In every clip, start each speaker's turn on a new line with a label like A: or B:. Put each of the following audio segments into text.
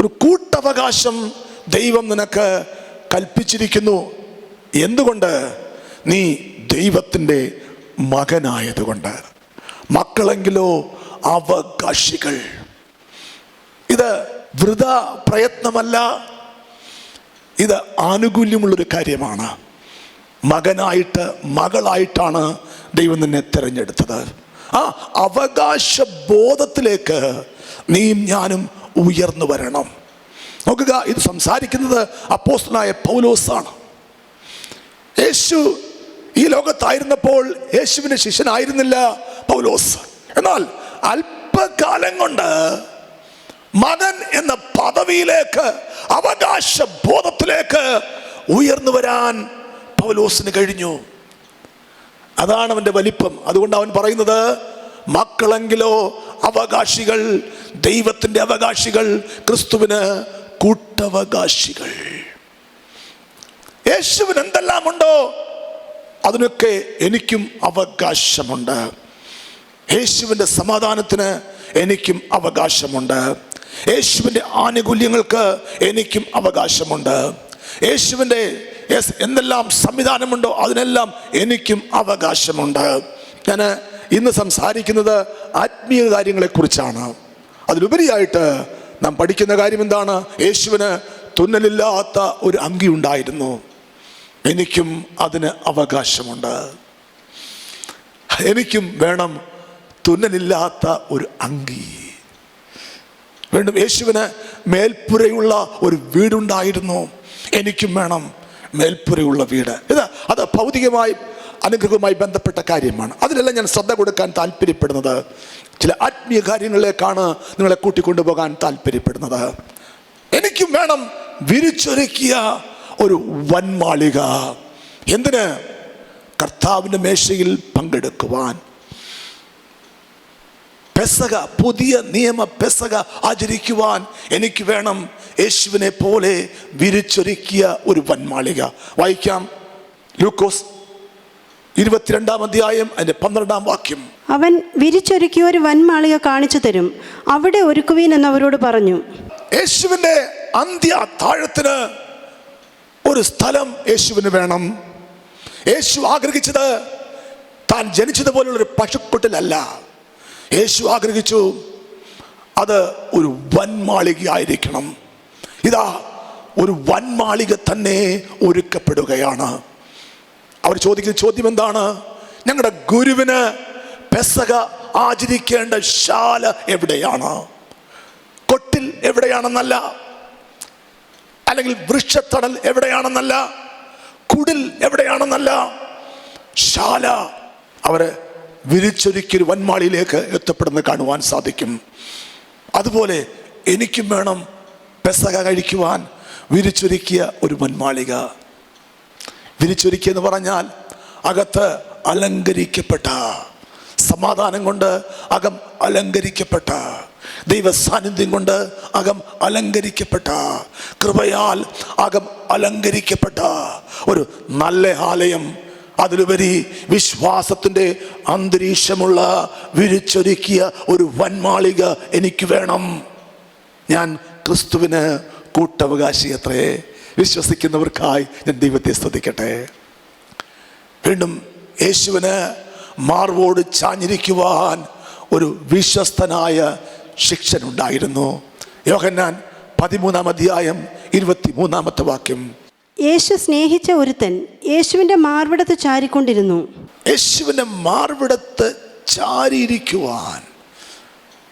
A: ഒരു കൂട്ടവകാശം ദൈവം നിനക്ക് കൽപ്പിച്ചിരിക്കുന്നു. എന്തുകൊണ്ട്? നീ ദൈവത്തിന്റെ മകനായതുകൊണ്ട്. മക്കളെങ്കിലോ അവകാശികൾ. ഇത് വൃത പ്രയത്നമല്ല. ഇത് ആനുകൂല്യമുള്ളൊരു കാര്യമാണ്. മകനായിട്ട് മകളായിട്ടാണ് ദൈവം നിന്നെ തിരഞ്ഞെടുത്തത്. ആ അവകാശ ബോധത്തിലേക്ക് നീയും ഞാനും ഉയർന്നു വരണം. നോക്കുക ഇത് സംസാരിക്കുന്നത് അപ്പോസ്റ്റനായ പൗലോസാണ്. യേശു ഈ ലോകത്തായിരുന്നപ്പോൾ യേശുവിന്റെ ശിഷ്യനായിരുന്നില്ല പൗലോസ്. എന്നാൽ അല്പകാലം കൊണ്ട് മകൻ എന്ന പദവിയിലേക്ക് അവകാശ ബോധത്തിലേക്ക് ഉയർന്നു വരാൻ പൗലോസിന് കഴിഞ്ഞു. അതാണ് അവന്റെ വലിപ്പം. അതുകൊണ്ട് അവൻ പറയുന്നത് മക്കളെങ്കിലോ അവകാശികൾ ദൈവത്തിന്റെ അവകാശികൾ ക്രിസ്തുവിന് കൂട്ടവകാശികൾ. യേശുവിന് എന്തെല്ലാം ഉണ്ടോ അതിനൊക്കെ എനിക്കും അവകാശമുണ്ട്. യേശുവിന്റെ സമാധാനത്തിന് എനിക്കും അവകാശമുണ്ട്. യേശുവിന്റെ ആനുകൂല്യങ്ങൾക്ക് എനിക്കും അവകാശമുണ്ട്. യേശുവിന്റെ യെസ് എന്തെല്ലാം സംവിധാനമുണ്ടോ അതിനെല്ലാം എനിക്കും അവകാശമുണ്ട്. ഞാൻ ഇന്ന് സംസാരിക്കുന്നത് ആത്മീയ കാര്യങ്ങളെക്കുറിച്ചാണ്. അതിലുപരിയായിട്ട് നാം പഠിക്കുന്ന കാര്യം എന്താണ് യേശുവിന് തുന്നലില്ലാത്ത ഒരു അങ്കി ഉണ്ടായിരുന്നു. എനിക്കും അതിന് അവകാശമുണ്ട്. എനിക്കും വേണം തുന്നലില്ലാത്ത ഒരു അങ്കി. വീണ്ടും യേശുവിന് മേൽപ്പുരയുള്ള ഒരു വീടുണ്ടായിരുന്നു. എനിക്കും വേണം മേൽപ്പുരയുള്ള വീട്. ഇത് അത് ഭൗതികമായി അനുഗ്രഹവുമായി ബന്ധപ്പെട്ട കാര്യമാണ്. അതിലെല്ലാം ഞാൻ ശ്രദ്ധ കൊടുക്കാൻ താല്പര്യപ്പെടുന്നത്. ചില ആത്മീയ കാര്യങ്ങളിലേക്കാണ് നിങ്ങളെ കൂട്ടിക്കൊണ്ടുപോകാൻ താല്പര്യപ്പെടുന്നത്. എനിക്കും വേണം വിരിച്ചൊരുക്കിയ ഒരു വൻമാളിക. എന്തിന്? കർത്താവിന്റെ മേശയിൽ പങ്കെടുക്കുവാൻ. പെസക പുതിയ നിയമ പെസക ആചരിക്കുവാൻ എനിക്ക് വേണം യേശുവിനെ പോലെ വിരിച്ചൊരുക്കിയ ഒരു വന്മാളിക വായിക്കാം. ലൂക്കോസ് ഇരുപത്തിരണ്ടാം അധ്യായം അതിന്റെ പന്ത്രണ്ടാം വാക്യം.
B: അവൻ വിരിച്ചൊരുക്കിയ ഒരു വന്മാളിക കാണിച്ചു തരും. അവിടെ ഒരുക്കുവീൻ എന്നവരോട് പറഞ്ഞു
A: യേശുവിന്റെ അന്ത്യ താഴത്തിന് ഒരു സ്ഥലം യേശുവിന് വേണം. യേശു ആഗ്രഹിച്ചത് താൻ ജനിച്ചതുപോലുള്ള ഒരു പശുക്കുട്ടിലല്ല യേശു ആഗ്രഹിച്ചു അത് ഒരു വൻമാളികയായിരിക്കണം. ഇതാ ഒരു വൻമാളിക തന്നെ ഒരുക്കപ്പെടുകയാണ്. അവർ ചോദിക്കുന്ന ചോദ്യം എന്താണ്? ഞങ്ങളുടെ ഗുരുവിന് പെസക ആചരിക്കേണ്ട ശാല എവിടെയാണ്? കൊട്ടിൽ എവിടെയാണെന്നല്ല അല്ലെങ്കിൽ വൃക്ഷത്തടൽ എവിടെയാണെന്നല്ല കുടിൽ എവിടെയാണെന്നല്ല ശാല അവർ വിരിച്ചൊരുക്കിയൊരു വൻമാളിയിലേക്ക് എത്തപ്പെടുന്ന കാണുവാൻ സാധിക്കും. അതുപോലെ എനിക്കും വേണം പെസക കഴിക്കുവാൻ വിരിച്ചൊരുക്കിയ ഒരു വൻമാളിക. വിരിച്ചൊരുക്കിയ എന്ന് പറഞ്ഞാൽ അകത്ത് അലങ്കരിക്കപ്പെട്ട സമാധാനം കൊണ്ട് അകം അലങ്കരിക്കപ്പെട്ട ദൈവ സാന്നിധ്യം കൊണ്ട് അകം അലങ്കരിക്കപ്പെട്ട കൃപയാൽ അകം അലങ്കരിക്കപ്പെട്ട ഒരു നല്ല ആലയം അതിലുപരി വിശ്വാസത്തിന്റെ അന്തരീക്ഷമുള്ള വിരിച്ചൊരുക്കിയ ഒരു വൻമാളിക എനിക്ക് വേണം. ഞാൻ ക്രിസ്തുവിന് കൂട്ടവകാശി അത്രേ. വിശ്വസിക്കുന്നവർക്കായി ഞാൻ ദൈവത്തെ സ്തുതിക്കട്ടെ. വീണ്ടും യേശുവിന് മാർവോട് ചാഞ്ഞിരിക്കുവാൻ ഒരു വിശ്വസ്തനായ ശിക്ഷനുണ്ടായിരുന്നു. യോഹന്നാൻ പതിമൂന്നാം അധ്യായം ഇരുപത്തി മൂന്നാമത്തെ വാക്യം.
B: യേശു സ്നേഹിച്ച ഒരുത്തൻ യേശുവിന്റെ മാർവിടത്ത് ചാരിക്കൊണ്ടിരുന്നു.
A: യേശുവിന്റെ മാർവിടത്ത് ചാരിയിരിക്കുവാൻ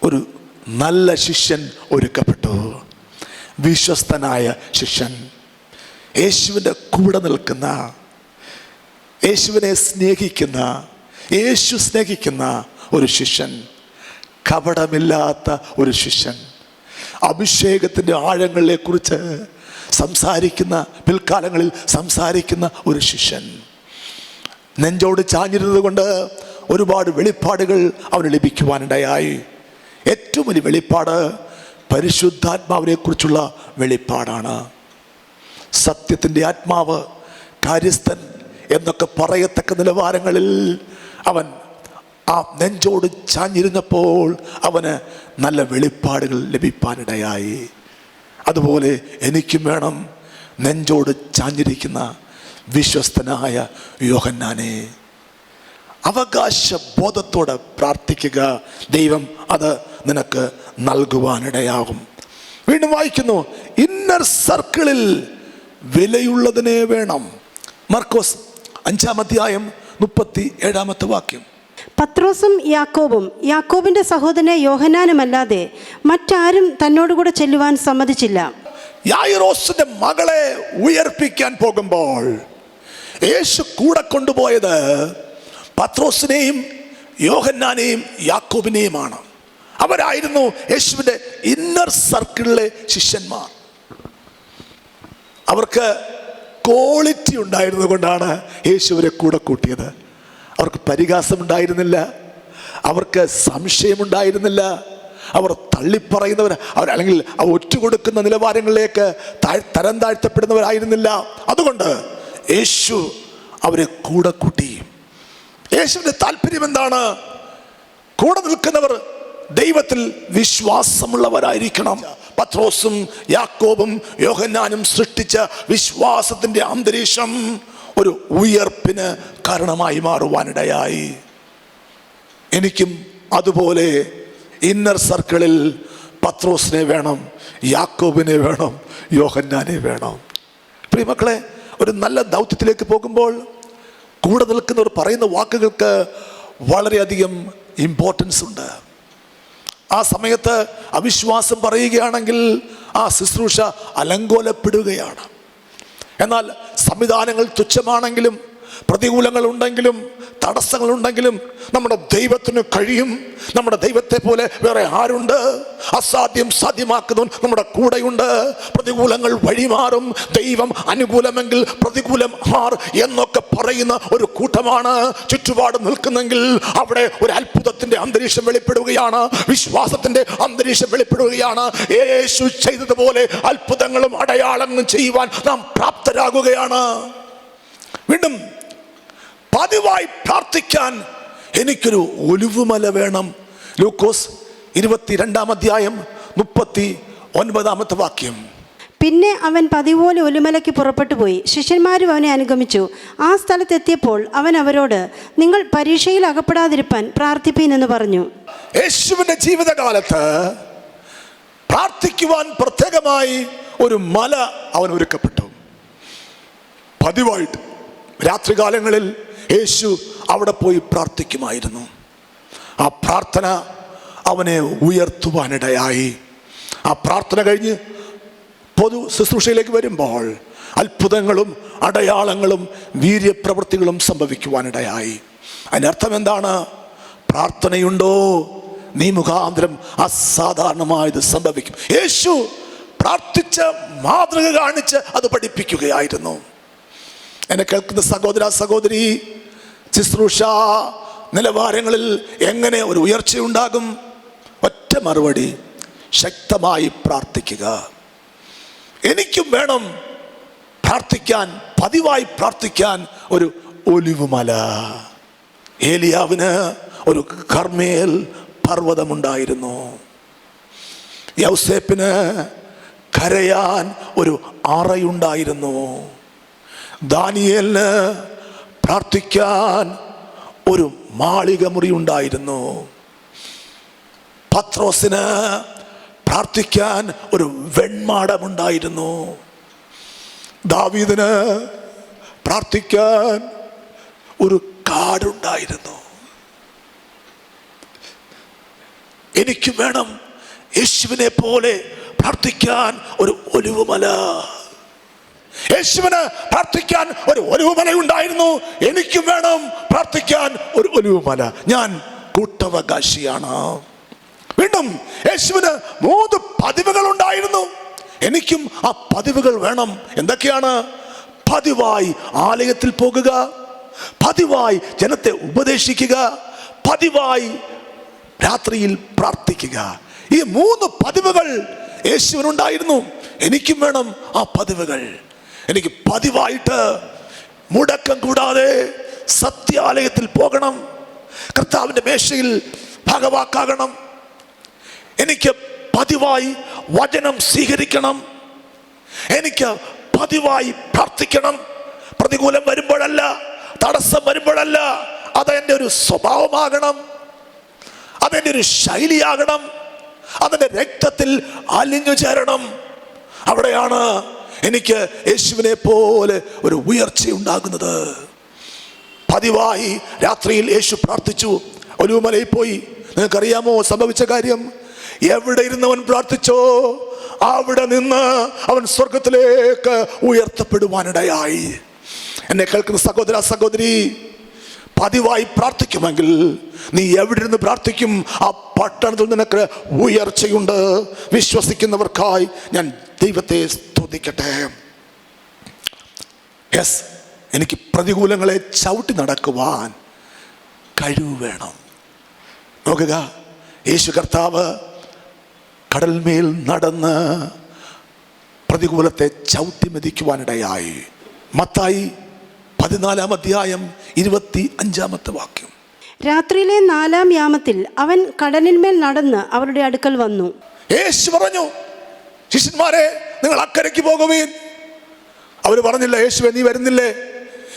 A: ഒരു നല്ല ശിഷ്യൻ ഒരുക്കപ്പെട്ടു. വിശ്വസ്തനായ ശിഷ്യൻ. യേശുവിന്റെ കൂടെ നിൽക്കുന്ന യേശുവിനെ സ്നേഹിക്കുന്ന യേശു സ്നേഹിക്കുന്ന ഒരു ശിഷ്യൻ. കപടമില്ലാത്ത ഒരു ശിഷ്യൻ. അഭിഷേകത്തിന്റെ ആഴങ്ങളെ കുറിച്ച് സംസാരിക്കുന്ന പിൽക്കാലങ്ങളിൽ സംസാരിക്കുന്ന ഒരു ശിഷ്യൻ. നെഞ്ചോട് ചാഞ്ഞിരുന്നത് കൊണ്ട് ഒരുപാട് വെളിപ്പാടുകൾ അവന് ലഭിക്കുവാനിടയായി ഏറ്റവും വലിയ വെളിപ്പാട് പരിശുദ്ധാത്മാവിനെ കുറിച്ചുള്ള വെളിപ്പാടാണ്. സത്യത്തിന്റെ ആത്മാവ് കാര്യസ്ഥൻ എന്നൊക്കെ പറയത്തക്ക നിലവാരങ്ങളിൽ അവൻ ആ നെഞ്ചോട് ചാഞ്ഞിരുന്നപ്പോൾ അവന് നല്ല വെളിപ്പാടുകൾ ലഭിപ്പാനിടയായി. അതുപോലെ എനിക്കും വേണം നെഞ്ചോട് ചാഞ്ഞിരിക്കുന്ന വിശ്വസ്തനായ യോഹന്നാനെ. അവകാശ ബോധത്തോടെ പ്രാർത്ഥിക്കുക. ദൈവം അത് നിനക്ക് നൽകുവാനിടയാകും. വീണ്ടും വായിക്കുന്നു ഇന്നർ സർക്കിളിൽ വിലയുള്ളതിനെ വേണം. മർക്കോസ് അഞ്ചാം അധ്യായം മുപ്പത്തി ഏഴാമത്തെ വാക്യം.
B: പത്രോസും യാക്കോബും യാക്കോബിന്റെ സഹോദരനെ യോഹനാനുമല്ലാതെ മറ്റാരും തന്നോടുകൂടെ ചെല്ലുവാൻ സമ്മതിച്ചില്ല.
A: യായിറോസിന്റെ മകളെ ഉയർപ്പിക്കാൻ പോകുമ്പോൾ യേശു കൂടെ കൊണ്ടുപോയത് പത്രോസിനെയും യോഹന്നാനെയും യാക്കോബിനെയുമാണ്. അവരായിരുന്നു യേശുവിന്റെ ഇന്നർ സർക്കിളിലെ ശിഷ്യന്മാർ. അവർക്ക് ക്വാളിറ്റി ഉണ്ടായിരുന്നത് കൊണ്ടാണ് യേശുവിനെ കൂടെ കൂട്ടിയത്. അവർക്ക് പരിഹാസമുണ്ടായിരുന്നില്ല. അവർക്ക് സംശയമുണ്ടായിരുന്നില്ല. അവർ തള്ളിപ്പറയുന്നവർ അവർ അല്ലെങ്കിൽ അവർ ഒറ്റുകൊടുക്കുന്ന നിലവാരങ്ങളിലേക്ക് തരം താഴ്ത്തപ്പെടുന്നവരായിരുന്നില്ല. അതുകൊണ്ട് യേശു അവരെ കൂടെ കൂട്ടി. യേശുവിന്റെ താല്പര്യം എന്താണ്? കൂടെ നിൽക്കുന്നവർ ദൈവത്തിൽ വിശ്വാസമുള്ളവരായിരിക്കണം. പത്രോസും യാക്കോബും യോഹന്നാനും സൃഷ്ടിച്ച വിശ്വാസത്തിന്റെ അന്തരീക്ഷം ഒരു ഉയർപ്പിന് കാരണമായി മാറുവാനിടയായി. എനിക്കും അതുപോലെ ഇന്നർ സർക്കിളിൽ പത്രോസിനെ വേണം യാക്കോബിനെ വേണം യോഹന്നാനെ വേണം. പ്രിയമക്കളെ ഒരു നല്ല ദൗത്യത്തിലേക്ക് പോകുമ്പോൾ കൂടെ നിൽക്കുന്നവർ പറയുന്ന വാക്കുകൾക്ക് വളരെയധികം ഇമ്പോർട്ടൻസ് ഉണ്ട്. ആ സമയത്ത് അവിശ്വാസം പറയുകയാണെങ്കിൽ ആ ശുശ്രൂഷ അലങ്കോലപ്പെടുകയാണ്. എന്നാൽ സംവിധാനങ്ങൾ തുച്ഛമാണെങ്കിലും തടസ്സങ്ങൾ ഉണ്ടെങ്കിലും നമ്മുടെ ദൈവത്തിന് കഴിയും. നമ്മുടെ ദൈവത്തെ പോലെ വേറെ ആരുണ്ട്? അസാധ്യം സാധ്യമാക്കുന്നവൻ നമ്മുടെ കൂടെയുണ്ട്. പ്രതികൂലങ്ങൾ വഴിമാറും. ദൈവം അനുകൂലമെങ്കിൽ പ്രതികൂലം ആർ എന്നൊക്കെ പറയുന്ന ഒരു കൂട്ടമാണ് ചുറ്റുപാട് നിൽക്കുന്നെങ്കിൽ അവിടെ ഒരു അത്ഭുതത്തിന്റെ അന്തരീക്ഷം വെളിപ്പെടുകയാണ്. വിശ്വാസത്തിന്റെ അന്തരീക്ഷം വെളിപ്പെടുകയാണ്. യേശു ചെയ്തതുപോലെ അത്ഭുതങ്ങളും അടയാളങ്ങളും ചെയ്യുവാൻ നാം പ്രാപ്തരാകുകയാണ്. വീണ്ടും പതിവായി പ്രാർത്ഥിക്കാൻ എനിക്കൊരു ഒലിവുമല വേണം. ലൂക്കോസ് ഇരുപത്തിരണ്ടാം അധ്യായം മുപ്പത്തി ഒൻപതാമത്തെ വാക്യം.
B: പിന്നെ അവൻ പതിപോലെ ഒലുമലയ്ക്ക് പുറപ്പെട്ടു പോയി. ശിഷ്യന്മാരും അവനെ അനുഗമിച്ചു. ആ സ്ഥലത്തെത്തിയപ്പോൾ അവൻ അവരോട് നിങ്ങൾ പരീക്ഷയിൽ അകപ്പെടാതിരിപ്പാൻ പ്രാർത്ഥിപ്പീൻ എന്ന് പറഞ്ഞു.
A: യേശുവിന്റെ ജീവിതകാലത്ത് പ്രാർത്ഥിക്കുവാൻ പ്രത്യേകമായി ഒരു മല അവൻ ഒരുക്കപ്പെട്ടു. പതിവായിട്ട്. രാത്രികാലങ്ങളിൽ യേശു അവിടെ പോയി പ്രാർത്ഥിക്കുമായിരുന്നു. ആ പ്രാർത്ഥന അവനെ ഉയർത്തുവാനിടയായി. ആ പ്രാർത്ഥന കഴിഞ്ഞ് പൊതു ശുശ്രൂഷയിലേക്ക് വരുമ്പോൾ അത്ഭുതങ്ങളും അടയാളങ്ങളും വീര്യപ്രവൃത്തികളും സംഭവിക്കുവാനിടയായി. അതിനർത്ഥം എന്താണ്? പ്രാർത്ഥനയുണ്ടോ? നീ മുഖാന്തരം അസാധാരണമായത് സംഭവിക്കും. യേശു പ്രാർത്ഥിച്ച മാതൃക കാണിച്ച് അത് പഠിപ്പിക്കുകയായിരുന്നു. എന്നെ കേൾക്കുന്ന സഹോദര സഹോദരി ശുശ്രൂഷ നിലവാരങ്ങളിൽ എങ്ങനെ ഒരു ഉയർച്ചയുണ്ടാകും ഒറ്റ മറുപടി ശക്തമായി പ്രാർത്ഥിക്കുക. എനിക്കും വേണം പ്രാർത്ഥിക്കാൻ പതിവായി പ്രാർത്ഥിക്കാൻ ഒരു ഒലിവുമല. ഏലിയാവിന് ഒരു കർമ്മേൽ പർവതമുണ്ടായിരുന്നു. യൗസേപ്പിന് കരയാൻ ഒരു അറയുണ്ടായിരുന്നു. ദാനിയേലിന് പ്രാർത്ഥിക്കാൻ ഒരു മാളിക മുറി ഉണ്ടായിരുന്നു പത്രോസിന് പ്രാർത്ഥിക്കാൻ ഒരു വെൺമാടമുണ്ടായിരുന്നു. ദാവീദിന് പ്രാർത്ഥിക്കാൻ ഒരു കാടുണ്ടായിരുന്നു. എനിക്ക് വേണം യേശുവിനെ പോലെ പ്രാർത്ഥിക്കാൻ ഒരു ഒലിവുമല. യേശുവിന് പ്രാർത്ഥിക്കാൻ ഒരു ഒലിവുമല ഉണ്ടായിരുന്നു. എനിക്കും വേണം പ്രാർത്ഥിക്കാൻ ഒരു ഒലിവുമല ഞാൻ കൂട്ടവകാശിയാണ്. വീണ്ടും യേശുവിന് മൂന്ന് പതിവുകൾ ഉണ്ടായിരുന്നു. എനിക്കും ആ പതിവുകൾ വേണം. എന്തൊക്കെയാണ്? പതിവായി ആലയത്തിൽ പോകുക പതിവായി ജനത്തെ ഉപദേശിക്കുക പതിവായി രാത്രിയിൽ പ്രാർത്ഥിക്കുക. ഈ മൂന്ന് പതിവുകൾ യേശുവിനുണ്ടായിരുന്നു. എനിക്കും വേണം ആ പതിവുകൾ. എനിക്ക് പതിവായിട്ട് മുടക്കം കൂടാതെ സത്യാലയത്തിൽ പോകണം. കർത്താവിന്റെ മേശയിൽ ഭാഗവാക്കാകണം. എനിക്ക് പതിവായി വചനം സ്വീകരിക്കണം. എനിക്ക് പതിവായി പ്രാർത്ഥിക്കണം. പ്രതികൂലം വരുമ്പോഴല്ല തടസ്സം വരുമ്പോഴല്ല അതെന്റെ ഒരു സ്വഭാവമാകണം. അതെന്റെ ഒരു ശൈലിയാകണം. അതിന്റെ രക്തത്തിൽ അലിഞ്ഞു ചേരണം. അവിടെയാണ് എനിക്ക് യേശുവിനെ പോലെ ഒരു ഉയർച്ച ഉണ്ടാകുന്നത്. പതിവായി രാത്രിയിൽ യേശു പ്രാർത്ഥിച്ചു. ഒലുമലയിൽ പോയി. നിങ്ങൾക്കറിയാമോ സംഭവിച്ച കാര്യം? എവിടെ ഇരുന്നവൻ പ്രാർത്ഥിച്ചോ അവിടെ നിന്ന് അവൻ സ്വർഗത്തിലേക്ക് ഉയർത്തപ്പെടുവാനിടയായി. എന്നെ കേൾക്കുന്ന സഹോദര സഹോദരി പതിവായി പ്രാർത്ഥിക്കുമെങ്കിൽ നീ എവിടെ നിന്ന് പ്രാർത്ഥിക്കും? ആ പട്ടണത്തിൽ നിനക്ക് ഉയർച്ചയുണ്ട്. വിശ്വസിക്കുന്നവർക്കായി ഞാൻ ദൈവത്തെ സ്തുതിക്കട്ടെ. യെസ് എനിക്ക് പ്രതികൂലങ്ങളെ ചവിട്ടി നടക്കുവാൻ കഴിവ് വേണം. നോക്കുക യേശു കർത്താവ് കടൽമേൽ നടന്ന് പ്രതികൂലത്തെ ചവിട്ടി മതിക്കുവാനിടയായി. മത്തായി പതിനാലാം അധ്യായം ഇരുപത്തി അഞ്ചാമത്തെ വാക്യം.
B: രാത്രിയിലെ നാലാം യാമത്തിൽ അവൻ കടലിന്മേൽ നടന്ന് അവരുടെ അടുക്കൽ വന്നു.
A: യേശു പറഞ്ഞു ശിഷ്യന്മാരെ നിങ്ങൾ അക്കരയ്ക്ക് പോകുവീൻ അവർ പറഞ്ഞില്ല യേശുവെ നീ വരുന്നില്ലേ?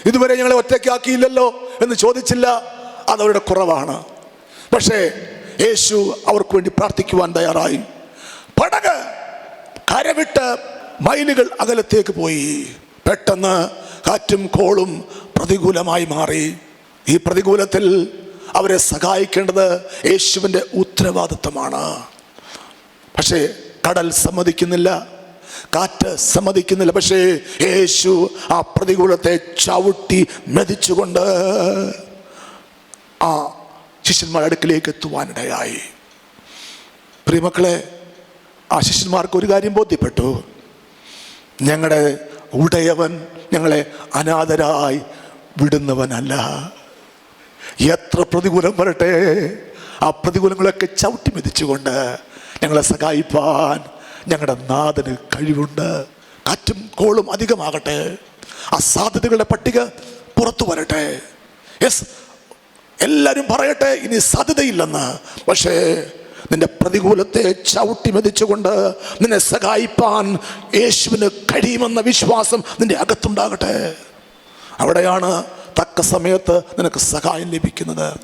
A: ഇതുവരെ ഞങ്ങളെ ഒറ്റയ്ക്കാക്കിയില്ലല്ലോ? എന്ന് ചോദിച്ചില്ല. അതവരുടെ കുറവാണ്. പക്ഷേ യേശു അവർക്ക് വേണ്ടി പ്രാർത്ഥിക്കുവാൻ തയ്യാറായി. പടക് കരവിട്ട് മൈലുകൾ അകലത്തേക്ക് പോയി. പെട്ടെന്ന് കാറ്റും കോളും പ്രതികൂലമായി മാറി. ഈ പ്രതികൂലത്തിൽ അവരെ സഹായിക്കേണ്ടത് യേശുവിന്റെ ഉത്തരവാദിത്തമാണ് പക്ഷേ കടൽ സമ്മതിക്കുന്നില്ല കാറ്റ് സമ്മതിക്കുന്നില്ല. പക്ഷേ യേശു ആ പ്രതികൂലത്തെ ചവിട്ടി മെതിച്ചുകൊണ്ട് ആ ശിഷ്യന്മാരുടെ അടുക്കിലേക്ക് എത്തുവാനിടയായി. പ്രിയമക്കളെ ആ ശിഷ്യന്മാർക്ക് ഒരു കാര്യം ബോധ്യപ്പെട്ടു. ഞങ്ങളുടെ ഉടയവൻ ഞങ്ങളെ അനാഥരായി വിടുന്നവനല്ല. എത്ര പ്രതികൂലം വരട്ടെ? ആ പ്രതികൂലങ്ങളൊക്കെ ചവിട്ടി മെതിച്ചുകൊണ്ട് ഞങ്ങളെ സഹായിപ്പാൻ ഞങ്ങളുടെ നാഥന് കഴിവുണ്ട്. കാറ്റും കോളും അധികമാകട്ടെ. ആ സാധ്യതകളുടെ പട്ടിക പുറത്തു വരട്ടെ. യെസ് എല്ലാവരും പറയട്ടെ ഇനി സാധ്യതയില്ലെന്ന്. പക്ഷേ നിന്റെ പ്രതികൂലത്തെ ചവിട്ടി മെതിച്ചുകൊണ്ട് നിന്നെ സഹായിപ്പാൻ യേശുവിന് കഴിയുമെന്ന വിശ്വാസം നിന്റെ അകത്തുണ്ടാകട്ടെ. അവിടെയാണ് തക്ക സമയത്ത് നിനക്ക് സഹായം ലഭിക്കുന്നത്.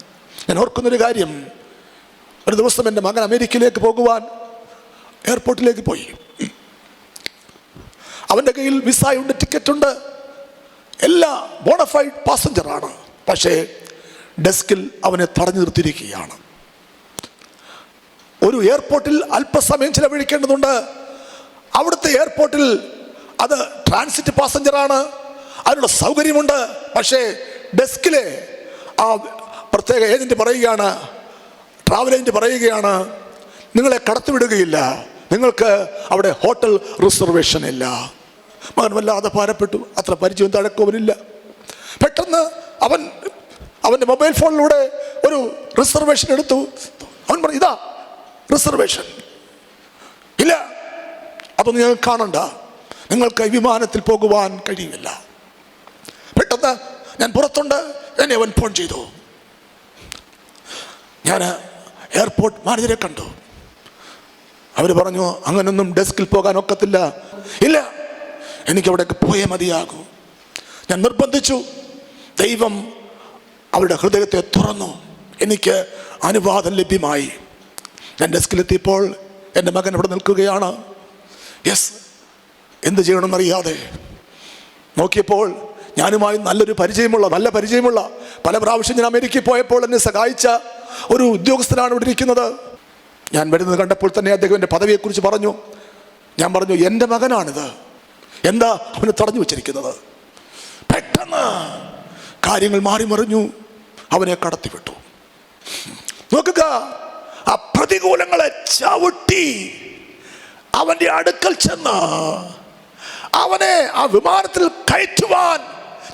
A: ഞാൻ ഓർക്കുന്നൊരു കാര്യം. ഒരു ദിവസം എന്റെ മകൻ അമേരിക്കയിലേക്ക് പോകുവാൻ എയർപോർട്ടിലേക്ക് പോയി. അവന്റെ കയ്യിൽ വിസയുണ്ട് ടിക്കറ്റുണ്ട്. എല്ലാ ബോണഫൈഡ് പാസഞ്ചറാണ് പക്ഷേ ഡെസ്കിൽ അവനെ തടഞ്ഞു നിർത്തിയിരിക്കുകയാണ്. ഒരു എയർപോർട്ടിൽ അല്പസമയം ചിലവഴിക്കേണ്ടതുണ്ട്. അവിടുത്തെ എയർപോർട്ടിൽ അത് ട്രാൻസിറ്റ് പാസഞ്ചറാണ് അതിനുള്ള സൗകര്യമുണ്ട്. പക്ഷേ ഡെസ്കിലെ ആ പ്രത്യേക ഏജന്റ് പറയുകയാണ് ട്രാവൽ ഏജന്റ് പറയുകയാണ് നിങ്ങളെ കടത്തിവിടുകയില്ല. നിങ്ങൾക്ക് അവിടെ ഹോട്ടൽ റിസർവേഷൻ ഇല്ല. മകൻ വല്ലാതെ ഭാരപ്പെട്ടു. അത്ര പരിചയം തഴക്കവനില്ല പെട്ടെന്ന് അവൻ അവന്റെ മൊബൈൽ ഫോണിലൂടെ ഒരു റിസർവേഷൻ എടുത്തു. അവൻ പറഞ്ഞു ഇതാ റിസർവേഷൻ. ഇല്ല അതൊന്നും ഞങ്ങൾ കാണണ്ട. നിങ്ങൾക്ക് വിമാനത്തിൽ പോകുവാൻ കഴിയില്ല പെട്ടെന്ന് ഞാൻ പുറത്തുണ്ട്. എന്നെ അവൻ ഫോൺ ചെയ്തു. ഞാൻ എയർപോർട്ട് മാനേജരെ കണ്ടു. അവർ പറഞ്ഞു അങ്ങനൊന്നും ഡെസ്കിൽ പോകാൻ ഒക്കത്തില്ല. ഇല്ല എനിക്ക് അവിടേക്ക് പോയേ മതിയാകൂ. ഞാൻ നിർബന്ധിച്ചു. ദൈവം അവരുടെ ഹൃദയത്തെ തുറന്നു. എനിക്ക് അനുവാദം ലഭ്യമായി. ഞാൻ ഡെസ്കിലെത്തിയപ്പോൾ എന്റെ മകൻ അവിടെ നിൽക്കുകയാണ്. യെസ് എന്ത് ചെയ്യണമെന്നറിയാതെ. നോക്കിയപ്പോൾ ഞാനുമായി നല്ലൊരു പരിചയമുള്ള നല്ല പരിചയമുള്ള പല പ്രാവശ്യം ഞാൻ അമേരിക്കയിൽ പോയപ്പോൾ എന്നെ സഹായിച്ച ഒരു ഉദ്യോഗസ്ഥനാണ് ഇവിടെ ഇരിക്കുന്നത്. ഞാൻ വരുന്നത് കണ്ടപ്പോൾ തന്നെ അദ്ദേഹം എന്റെ പദവിയെക്കുറിച്ച് പറഞ്ഞു. ഞാൻ പറഞ്ഞു എന്റെ മകനാണിത്. എന്താ അവന് തടഞ്ഞു വെച്ചിരിക്കുന്നത്? പെട്ടെന്ന് കാര്യങ്ങൾ മാറിമറിഞ്ഞു. അവനെ കടത്തിവിട്ടു. നോക്കുക ആ പ്രതികൂലങ്ങളെ ചവിട്ടി അവന്റെ അടുക്കൽ ചെന്ന് അവനെ ആ വിമാനത്തിൽ കയറ്റുവാൻ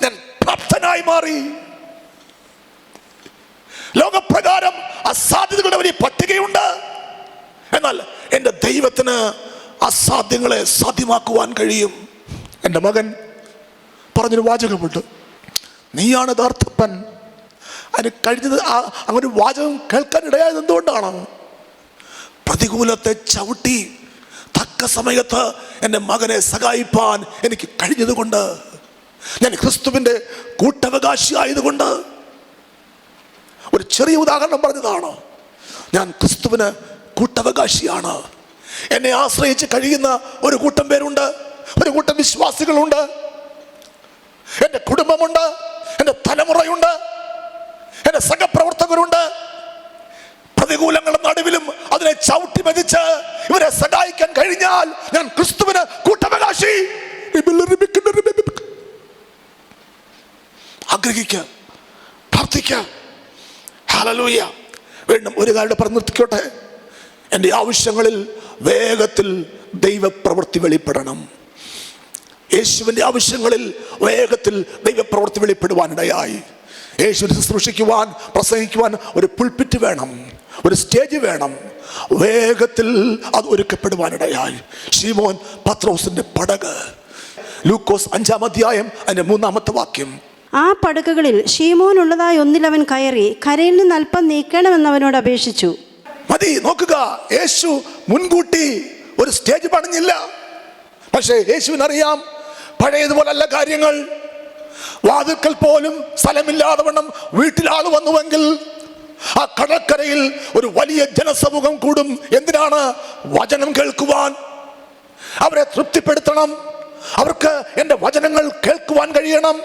A: ഞാൻ പ്രാപ്തനായി മാറി. ലോകപ്രകാരം അസാധ്യതകളുടെ വലിയ പട്ടികയുണ്ട്. എന്നാൽ എന്റെ ദൈവത്തിന് അസാധ്യങ്ങളെ സാധ്യമാക്കുവാൻ കഴിയും. എന്റെ മകൻ പറഞ്ഞൊരു വാചകമുണ്ട്. നീയാണ് യഥാർത്ഥപ്പൻ. അതിന് കഴിഞ്ഞത് അങ്ങനെ ഒരു വാചകം കേൾക്കാൻ ഇടയായത് എന്തുകൊണ്ടാണ്? പ്രതികൂലത്തെ ചവിട്ടി തക്ക സമയത്ത് എന്റെ മകനെ സഹായിപ്പാൻ എനിക്ക് കഴിഞ്ഞതുകൊണ്ട് ഞാൻ ക്രിസ്തുവിന്റെ കൂട്ടവകാശി കൂട്ടവകാശിയായതുകൊണ്ട് ഒരു ചെറിയ ഉദാഹരണം പറഞ്ഞതാണ്. ഞാൻ ക്രിസ്തുവിന് കൂട്ടവകാശിയാണ്. എന്നെ ആശ്രയിച്ച് കഴിയുന്ന ഒരു കൂട്ടം പേരുണ്ട്. ഒരു കൂട്ടം വിശ്വാസികളുണ്ട്. എന്റെ കുടുംബമുണ്ട്. എന്റെ തലമുറയുണ്ട്. എന്റെ സഹപ്രവർത്തകരുണ്ട്. പ്രതികൂലങ്ങളുടെ നടുവിലും അതിനെ ചവിട്ടി മതിച്ച് ഇവരെ സഹായിക്കാൻ കഴിഞ്ഞാൽ ഞാൻ ക്രിസ്തുവിന് കൂട്ടവകാശി. ആഗ്രഹിക്കുക പ്രാർത്ഥിക്കുക ഹല്ലേലൂയ. വീണ്ടും ഒരു കാര്യം പറഞ്ഞു നിർത്തിക്കോട്ടെ എന്റെ ആവശ്യങ്ങളിൽ വേഗത്തിൽ ദൈവപ്രവൃത്തി വെളിപ്പെടണം. യേശുവിന്റെ ആവശ്യങ്ങളിൽ വേഗത്തിൽ ദൈവപ്രവൃത്തി വെളിപ്പെടുവാനിടയായി. യേശുവിനെ ശുശ്രൂഷിക്കുവാൻ പ്രസംഗിക്കുവാൻ ഒരു പുൾപ്പിറ്റ് വേണം ഒരു സ്റ്റേജ് വേണം. വേഗത്തിൽ അത് ഒരുക്കപ്പെടുവാനിടയായി. ഷീമോൻ പത്രോസിന്റെ പടക്. ലൂക്കോസ് അഞ്ചാം അധ്യായം അതിന്റെ മൂന്നാമത്തെ വാക്യം.
B: ആ പടുക്കകളിൽ ഷീമോനുള്ളതായി ഒന്നിൽ അവൻ കയറി കരയിൽ നിന്ന് അല്പം നീക്കണമെന്ന് അവനോട് അപേക്ഷിച്ചു.
A: മതി നോക്കുക. യേശു മുൻകൂട്ടി ഒരു സ്റ്റേജ് പണിഞ്ഞില്ല. പക്ഷേ യേശുവിനറിയാം പഴയതുപോലല്ല കാര്യങ്ങൾ. വാതിൽക്കൽ പോലും സ്ഥലമില്ലാതെ വണ്ണം വീട്ടിലാൾ വന്നുവെങ്കിൽ ആ കടക്കരയിൽ ഒരു വലിയ ജനസമൂഹം കൂടും. എന്തിനാണ് വചനം കേൾക്കുവാൻ? അവരെ തൃപ്തിപ്പെടുത്തണം. അവർക്ക് എന്റെ വചനങ്ങൾ കേൾക്കുവാൻ കഴിയണം.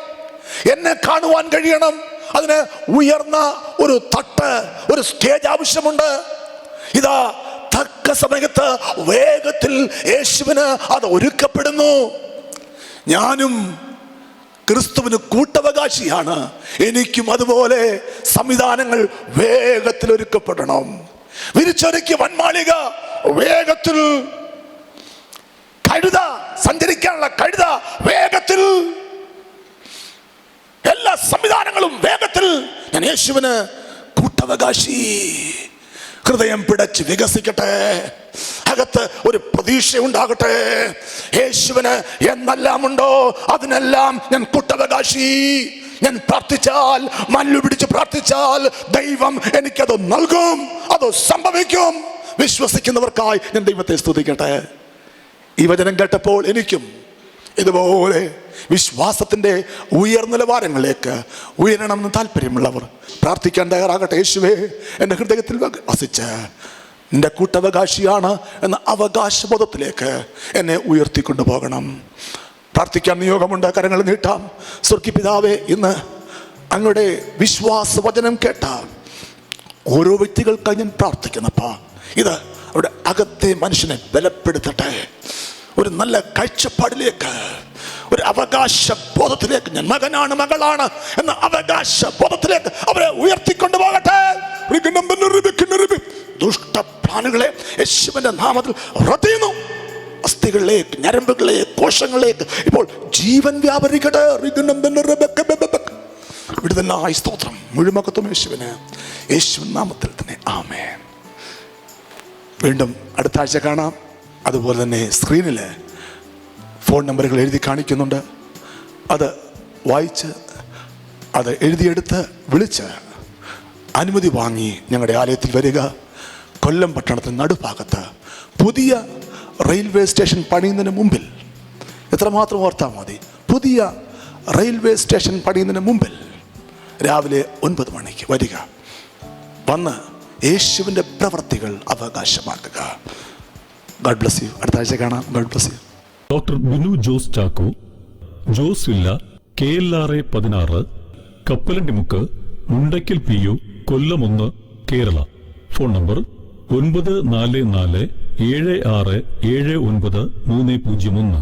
A: എന്നെ കാണുവാൻ കഴിയണം. അതിന് ഉയർന്ന ഒരു തട്ട് ഒരു സ്റ്റേജ് ആവശ്യമുണ്ട്. ഇതാ തക്ക സമയത്ത് വേഗത്തിൽ യേശുവിന് അത് ഒരുക്കപ്പെടുന്നു. ഞാനും ക്രിസ്തുവിന് കൂട്ടവകാശിയാണ്. എനിക്കും അതുപോലെ സംവിധാനങ്ങൾ വേഗത്തിൽ ഒരുക്കപ്പെടണം. വിരിച്ചൊരുക്കിയ വൻമാളിക വേഗത്തിൽ കഴുത സഞ്ചരിക്കാനുള്ള കഴുത വേഗത്തിൽ എല്ലാ സംവിധാനങ്ങളും വേഗത്തിൽ ഞാൻ യേശുവിന് കൂട്ടവകാശി. ഹൃദയം പിടച്ച് വികസിക്കട്ടെ. അകത്ത് ഒരു പ്രതീക്ഷ ഉണ്ടാകട്ടെ. യേശുവിന് എന്നെല്ലാം ഉണ്ടോ അതിനെല്ലാം ഞാൻ കൂട്ടവകാശി. ഞാൻ പ്രാർത്ഥിച്ചാൽ മല്ലു പിടിച്ച് പ്രാർത്ഥിച്ചാൽ ദൈവം എനിക്കത് നൽകും. അത് സംഭവിക്കും. വിശ്വസിക്കുന്നവർക്കായി ഞാൻ ദൈവത്തെ സ്തുതിക്കട്ടെ. ഈ വചനം കേട്ടപ്പോൾ എനിക്കും ഇതുപോലെ വിശ്വാസത്തിന്റെ ഉയർന്ന നിലവാരങ്ങളിലേക്ക് ഉയരണമെന്ന് താല്പര്യമുള്ളവർ പ്രാർത്ഥിക്കാൻ തയ്യാറാകട്ടെ യേശുവേ. എന്റെ ഹൃദയത്തിൽ വസിച്ച് എന്റെ കൂട്ടവകാശിയാണ് എന്ന അവകാശബോധത്തിലേക്ക് എന്നെ ഉയർത്തിക്കൊണ്ടു പോകണം. പ്രാർത്ഥിക്കാൻ നിയോഗമുണ്ട് കരങ്ങൾ നീട്ടാം. സ്വർഗി പിതാവേ ഇന്ന് അങ്ങയുടെ വിശ്വാസവചനം കേട്ട ഓരോ വ്യക്തികൾക്കായി ഞാൻ പ്രാർത്ഥിക്കുന്നപ്പാ. ഇത് അവിടെ അകത്തെ മനുഷ്യനെ ബലപ്പെടുത്തട്ടെ. ഒരു നല്ല കാഴ്ചപ്പാടിലേക്ക് ഒരു അവകാശ ബോധത്തിലേക്ക് ഞാൻ മകനാണ് മകളാണ് എന്ന അവകാശ ബോധത്തിലേക്ക് അവരെ ഉയർത്തിക്കൊണ്ടു പോകട്ടെ ദുഷ്ട പ്ലാനുകളെ നാമത്തിൽ അസ്ഥികളിലേക്ക് ഞരമ്പുകളിലേക്ക് കോശങ്ങളിലേക്ക് ഇപ്പോൾ ജീവൻ വ്യാപരിക്കട്ടെ. വിടുതലായി സ്തോത്രം. മുഴുമക്കത്തും യേശുവിന്. യേശുവിൻ നാമത്തിൽ തന്നെ ആമേ വീണ്ടും അടുത്ത ആഴ്ച കാണാം. അതുപോലെ തന്നെ സ്ക്രീനിൽ ഫോൺ നമ്പറുകൾ എഴുതി കാണിക്കുന്നുണ്ട്. അത് വായിച്ച് അത് എഴുതിയെടുത്ത് വിളിച്ച് അനുമതി വാങ്ങി ഞങ്ങളുടെ ആലയത്തിൽ വരിക. കൊല്ലം പട്ടണത്തിന് നടുഭാഗത്ത് പുതിയ റെയിൽവേ സ്റ്റേഷൻ പണിയുന്നതിന് മുമ്പിൽ എത്രമാത്രം ഓർത്താൽ മതി. പുതിയ റെയിൽവേ സ്റ്റേഷൻ പണിയുന്നതിന് മുമ്പിൽ രാവിലെ ഒൻപത് മണിക്ക് വരിക. വന്ന് യേശുവിന്റെ പ്രവർത്തികൾ അവകാശമാക്കുക. ഗഡ് ബ്ലസ് യു അടുത്ത ആഴ്ച കാണാം. God bless you
C: doctor Binu Jose Chacko Jose villa K L R A പതിനാറ് കപ്പലണ്ടിമുക്ക് മുണ്ടയ്ക്കൽ പി യു കൊല്ലം ഒന്ന് കേരള. ഫോൺ നമ്പർ ഒൻപത് നാല് നാല് ഏഴ് ആറ് ഏഴ് ഒൻപത് മൂന്ന് പൂജ്യം ഒന്ന്.